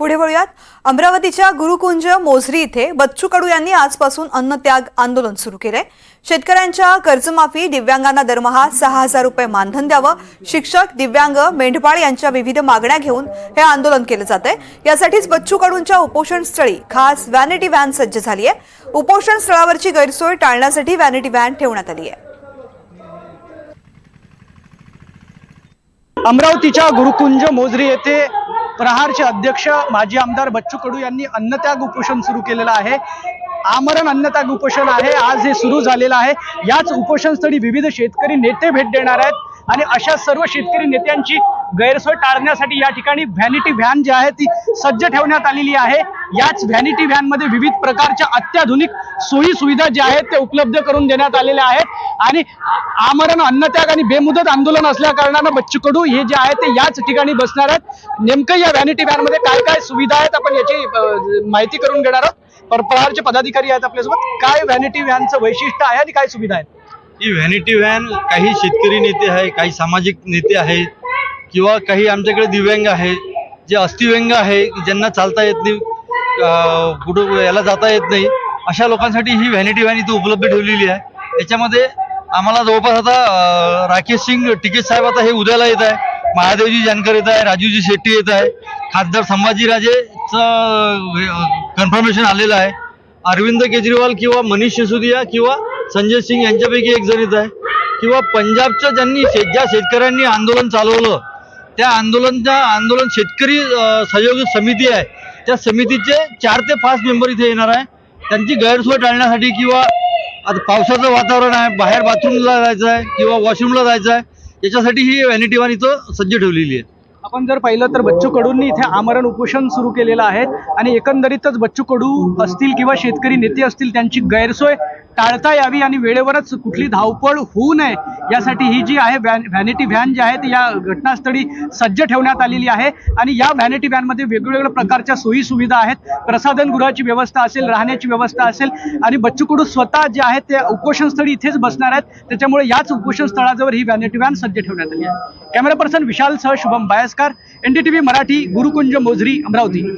पुढे वळूयात. अमरावतीच्या गुरुकुंज मोझरी इथे बच्चू कडू यांनी आजपासून अन्नत्याग आंदोलन सुरू केलंय शेतकऱ्यांच्या कर्जमाफी दिव्यांगांना दरमहा सहा हजार रुपये मानधन द्यावं. शिक्षक दिव्यांग मेंढपाळ यांच्या विविध मागण्या घेऊन हे आंदोलन केलं जात आहे यासाठीच बच्चू कडूंच्या उपोषण स्थळी खास व्हॅनिटी व्हॅन सज्ज झाली आहे उपोषण स्थळावरची गैरसोय टाळण्यासाठी व्हॅनिटी व्हॅन ठेवण्यात आली आहे अमरावतीच्या गुरुकुंज मोजरी येथे प्रहारचे अध्यक्ष माजी आमदार बच्चू कडू यांनी अन्नत्याग उपोषण सुरू केलेलं आहे. आमरण अन्नत्याग उपोषण आहे. आज हे सुरू झालेलं आहे. याच उपोषणस्थळी विविध शेतकरी नेते भेट देणार आहेत आणि अशा सर्व शेतकरी नेत्यांची गैरसोय टाळण्यासाठी या ठिकाणी व्हॅनिटी व्हॅन जी आहे ती सज्ज ठेवण्यात आलेली आहे. याच व्हॅनिटी व्हॅनमध्ये विविध प्रकारच्या अत्याधुनिक सोयी सुविधा ज्या आहेत त्या उपलब्ध करून देण्यात आलेल्या आहेत. आणि आमरण अन्नत्याग आणि बेमुदत आंदोलन असल्या कारणानं बच्चू कडू हे जे आहे ते याच ठिकाणी बसणार आहेत. नेमकं या व्हॅनिटी व्हॅनमध्ये काय काय सुविधा आहेत आपण याची माहिती करून घेणार आहोत. पर प्रहारचे पदाधिकारी आहेत आपल्यासोबत. काय व्हॅनिटी व्हॅनचं वैशिष्ट्य आहे आणि काय सुविधा आहेत? ही व्हॅनिटी व्हॅन काही शेतकरी नेते आहे काही सामाजिक नेते आहेत किंवा काही आमच्याकडे दिव्यांग आहे जे अस्थिव्यंग आहे ज्यांना चालता येत नाही कुठं याला जाता येत नाही अशा लोकांसाठी ही व्हॅनिटी व्हॅन इथे उपलब्ध ठेवलेली आहे. याच्यामध्ये आम्हाला जवळपास आता राकेश सिंग टिकेत साहेब आता हे उद्याला येत आहे. महादेवजी जानकर येत आहे राजूजी शेट्टी येत आहे. खासदार संभाजीराजेचं कन्फर्मेशन आलेलं आहे. अरविंद केजरीवाल किंवा मनीष सिसोदिया किंवा संजय सिंग यांच्यापैकी एक जण येत आहे. किंवा पंजाबच्या ज्यांनी शेत ज्या शेतकऱ्यांनी आंदोलन चालवलं त्या आंदोलनच्या आंदोलन शेतकरी सहयोगी समिती आहे. त्या समितीचे चार ते पाच मेंबर इथे येणार आहे. त्यांची गैरसोय टाळण्यासाठी किंवा आता पावसाचं वातावरण आहे बाहेर बाथरूमला जायचं आहे किंवा वॉशरूमला जायचं आहे याच्यासाठी ही व्हॅनिटी वान इथं सज्ज ठेवलेली आहे. आपण जर पाहिलं तर बच्चू कडूंनी इथे आमरण उपोषण सुरू केलेलं आहे आणि एकंदरीतच बच्चू कडू असतील किंवा शेतकरी नेते असतील त्यांची गैरसोय टाळता यावी आणि वेळेवरच कुठली धावपळ होऊ नये यासाठी ही जी आहे व्हॅन व्हॅनिटी व्हॅन जी आहे ती या घटनास्थळी सज्ज ठेवण्यात आलेली आहे. आणि या व्हॅनिटी व्हॅनमध्ये वेगवेगळ्या प्रकारच्या सोयी सुविधा आहेत. प्रसाधन गृहाची व्यवस्था असेल राहण्याची व्यवस्था असेल आणि बच्चू कडू स्वतः जे आहेत ते उपोषणस्थळी इथेच बसणार आहेत. त्याच्यामुळे याच उपोषण स्थळाजवळ ही व्हॅनिटी व्हॅन सज्ज ठेवण्यात आली आहे. कॅमेरा पर्सन विशाल सह शुभम बायस्कार एनडीटीव्ही मराठी गुरुकुंज मोझरी अमरावती.